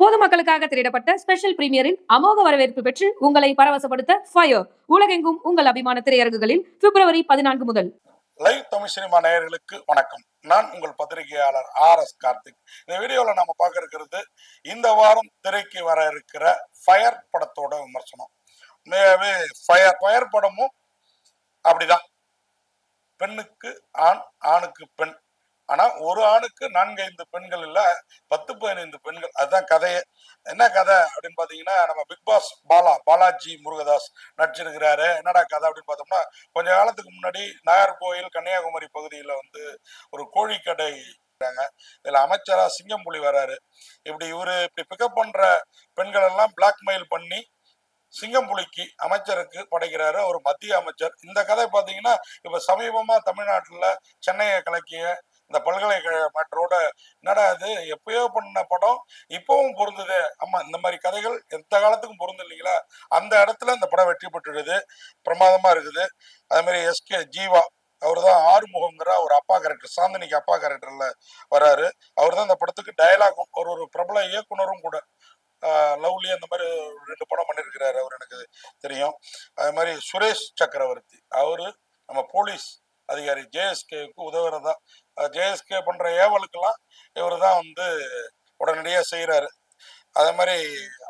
பொதுமக்களுக்காக திரையிடப்பட்ட special பிரீமியரின் அமோக வரவேற்பு பெற்று உங்களை பரவசப்படுத்த ஃபயர் உலகெங்கும் உங்கள் அபிமான திரையரங்குகளில் பிப்ரவரி பதினான்கு முதல். லைவ் தமிழ் சினிமா நேயர்களுக்கு வணக்கம். நான் உங்கள் பத்திரிகையாளர் ஆர் எஸ் கார்த்திக். இந்த வீடியோவில் நம்ம பார்க்க இருக்கிறது இந்த வாரம் திரைக்கு வர இருக்கிற ஃபயர் படத்தோட விமர்சனம். உண்மையாவே ஃபயர் ஃபயர் படமும் அப்படிதான். பெண்ணுக்கு ஆண் ஆணுக்கு பெண். ஆனா ஒரு ஆணுக்கு நான்கு ஐந்து பெண்கள் இல்ல பத்து பதினைந்து பெண்கள் அதுதான் கதையே. என்ன கதை அப்படின்னு பாத்தீங்கன்னா நம்ம பிக் பாஸ் பாலா பாலாஜி முருகதாஸ் நடிச்சிருக்கிறாரு. என்னடா கதை அப்படின்னு பார்த்தோம்னா கொஞ்ச காலத்துக்கு முன்னாடி நாகர்கோயில் கன்னியாகுமரி பகுதியில வந்து ஒரு கோழிக்கடை இருக்காங்க. இதுல அமைச்சரா சிங்கம்புலி வராரு. இப்படி இவரு இப்படி பிக்கப் பண்ற பெண்கள் எல்லாம் பிளாக்மெயில் பண்ணி சிங்கம்புலிக்கு அமைச்சருக்கு படைக்கிறாரு. ஒரு மத்திய அமைச்சர். இந்த கதை பாத்தீங்கன்னா இப்ப சமீபமா தமிழ்நாட்டுல சென்னையை கலக்கிய இந்த பல்கலைக்கழக மாற்றோட என்னடா அது எப்பயோ பண்ண படம் இப்பவும் பொருந்தது. ஆமா இந்த மாதிரி கதைகள் எந்த காலத்துக்கும் பொருந்து இல்லைங்களா அந்த இடத்துல இந்த படம் வெற்றி பெற்றுடுது பிரமாதமா இருக்குது. அதே மாதிரி எஸ்கே ஜீவா அவர் தான் ஆறுமுகங்கிற ஒரு அப்பா கேரக்டர் சாந்தினிக்கு அப்பா கேரக்டர்ல வராரு. அவர் தான் இந்த படத்துக்கு டயலாகும் ஒரு ஒரு பிரபல இயக்குனரும் கூட. லவ்லி அந்த மாதிரி ரெண்டு படம் பண்ணியிருக்கிறாரு அவர் எனக்கு தெரியும். அதே மாதிரி சுரேஷ் சக்கரவர்த்தி அவரு நம்ம போலீஸ் அதிகாரி ஜேஎஸ்கேவுக்கு உதவுறதா ஜேஎஸ்கே பண்ணுற ஏவலுக்கெல்லாம் இவர் தான் வந்து உடனடியாக செய்கிறாரு அதே மாதிரி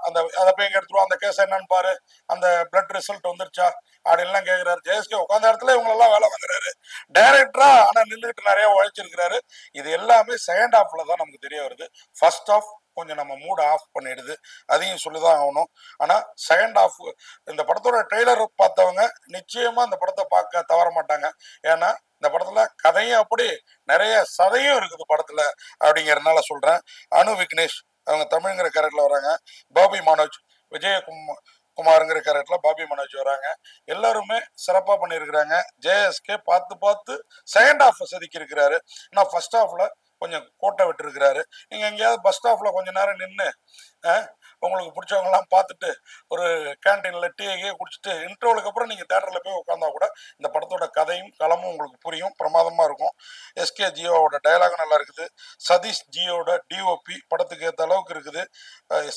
அந்த அதை போய் இங்கே எடுத்துருவோம் அந்த கேஸ் என்னன்னு பாரு. அந்த பிளட் ரிசல்ட் வந்துருச்சா? அப்படின்லாம் கேட்குறாரு ஜேஎஸ்கே உட்காந்த இடத்துல இவங்களெல்லாம் வேலை வாங்குறாரு. டைரக்டரா ஆனால் நின்றுட்டு நிறைய உழைச்சிருக்கிறாரு. இது எல்லாமே செகண்ட் ஹாஃப்ல தான் நமக்கு தெரிய வருது. ஃபர்ஸ்ட் ஆஃப் கொஞ்சம் நம்ம மூட் ஆஃப் பண்ணிடுது. அதையும் சொல்லிதான் ஆகணும். ஆனா செகண்ட் ஆஃப் இந்த படத்தோட ட்ரெய்லர் பார்த்தவங்க நிச்சயமா இந்த படத்தை பார்க்க தவற மாட்டாங்க. ஏன்னா இந்த படத்துல கதையும் அப்படி நிறைய சதையும் இருக்குது படத்துல அப்படிங்கறதுனால சொல்றேன். அனு விக்னேஷ் அவங்க தமிழ்ங்கிற கேரக்டர்ல வராங்க. பாபி மனோஜ் விஜயகுமா குமாருங்கிற கேரக்டர்ல பாபி மனோஜ் வராங்க. எல்லாருமே சிறப்பா பண்ணியிருக்கிறாங்க. ஜேஎஸ்கே பார்த்து பார்த்து செகண்ட் ஹாஃப் செதுக்கி இருக்கிறாரு ஆனால் ஃபர்ஸ்ட் ஹாஃப்ல கொஞ்சம் கோட்டை விட்டுருக்கிறாரு. நீங்கள் எங்கேயாவது பஸ் ஸ்டாப்பில் கொஞ்ச நேரம் நின்று உங்களுக்கு பிடிச்சவங்கலாம் பார்த்துட்டு ஒரு கேன்டீனில் டீயே குடிச்சிட்டு இன்டர்வலுக்கு அப்புறம் நீங்கள் தேட்டரில் போய் உட்காந்தா கூட இந்த படத்தோட கதையும் களமும் உங்களுக்கு புரியும் பிரமாதமாக இருக்கும். எஸ்கே ஜியோவோட டயலாக் நல்லா இருக்குது. சதீஷ் ஜியோட டிஓபி படத்துக்கு ஏற்ற அளவுக்கு இருக்குது.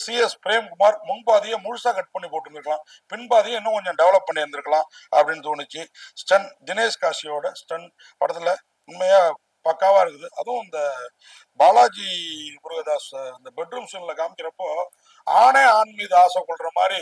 சிஎஸ் பிரேம்குமார் முன்பாதியை முழுசாக கட் பண்ணி போட்டுருந்துருக்கலாம். பின்பாதியை இன்னும் கொஞ்சம் டெவலப் பண்ணி இருந்திருக்கலாம் அப்படின்னு தோணுச்சு. ஸ்டன் தினேஷ் காஷியோட ஸ்டன் படத்தில் உண்மையாக பக்காவா இருக்குது. அதுவும் இந்த பாலாஜி முருகதாஸ் இந்த பெட்ரூம் சீன்ல காமிக்கிறப்போ ஆணே ஆண் மீது ஆசை கொள்ற மாதிரி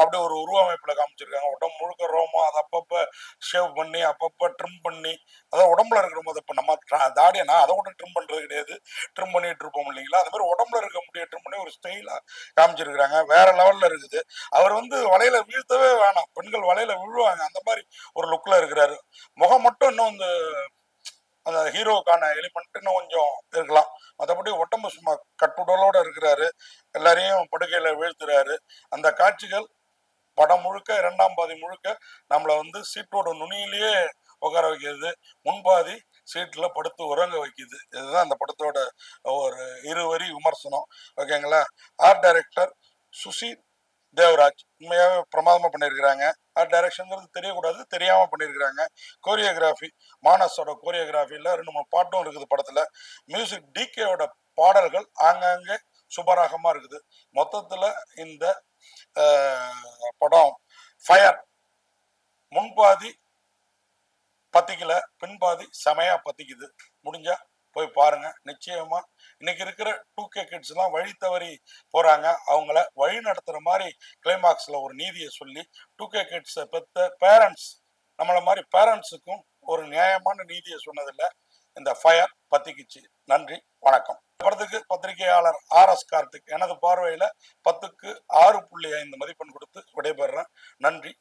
அப்படி ஒரு உருவமைப்புல காமிச்சிருக்காங்க. உடம்பு முழுக்க ரோமோ அதை அப்பப்ப ஷேவ் பண்ணி அப்பப்ப ட்ரிம் பண்ணி அதாவது உடம்புல இருக்கிற போது இப்போ நம்ம தாடியனா அதை கூட ட்ரிம் பண்றது கிடையாது. ட்ரிம் பண்ணிட்டு இருப்போம் இல்லைங்களா? அது மாதிரி உடம்புல இருக்க முடிய ட்ரிம் பண்ணி ஒரு ஸ்டைலா காமிச்சிருக்கிறாங்க. வேற லெவல்ல இருக்குது. அவர் வந்து வலையில வீழ்த்தவே வேணாம். பெண்கள் வலையில விழுவாங்க. அந்த மாதிரி ஒரு லுக்ல இருக்கிறாரு. முகம் மட்டும் இன்னும் வந்து அந்த ஹீரோவுக்கான எலிமெண்ட் இன்னும் கொஞ்சம் இருக்கலாம். மற்றபடி உடம்பு சும்மா கட்டுடலோட இருக்கிறாரு. எல்லாரையும் படுகையில் வீழ்த்துறாரு. அந்த காட்சிகள் படம் முழுக்க இரண்டாம் பாதி முழுக்க நம்மளை வந்து சீட்டோட நுனியிலேயே உட்கார வைக்கிறது. முன்பாதி சீட்டில் படுத்து உறங்க வைக்குது. இதுதான் அந்த படத்தோட ஒரு இருவரி விமர்சனம். ஓகேங்களா? Art director Susi Devaraj. உண்மையாகவே பிரமாதமாக பண்ணியிருக்கிறாங்க ஆர்ட் டைரக்ஷனுங்கிறது தெரியக்கூடாது தெரியாமல் பண்ணியிருக்கிறாங்க கோரியோகிராஃபி மானஸோட கோரியோகிராஃபியில் ரெண்டு மூணு பாட்டும் இருக்குது படத்தில். மியூசிக் டிகேவோட பாடல்கள் ஆங்காங்கே சுபராகமாக இருக்குது. மொத்தத்தில் இந்த படம் ஃபயர் முன்பாதி பத்திக்கல பின்பாதி செமையாக பத்திக்குது. முடிஞ்சால் போய் பாருங்கள் நிச்சயமாக இன்னைக்கு இருக்கிற டூ கே கிட்ஸ் எல்லாம் வழி தவறி போறாங்க. அவங்கள வழி நடத்துற மாதிரி கிளைமாக்ஸ்ல ஒரு நீதியை சொல்லி டூ கே கிட்ஸை பெத்த பேரண்ட்ஸ் நம்மள மாதிரி பேரண்ட்ஸுக்கும் ஒரு நியாயமான நீதியை சொன்னதில்ல. இந்த ஃபயர் பத்திக்குச்சு. நன்றி வணக்கம். படத்துக்கு பத்திரிகையாளர் ஆர் எஸ் கார்த்திக் எனது பார்வையில பத்துக்கு ஆறு புள்ளி ஐந்து மதிப்பெண் கொடுத்து விடைபெறுறேன். நன்றி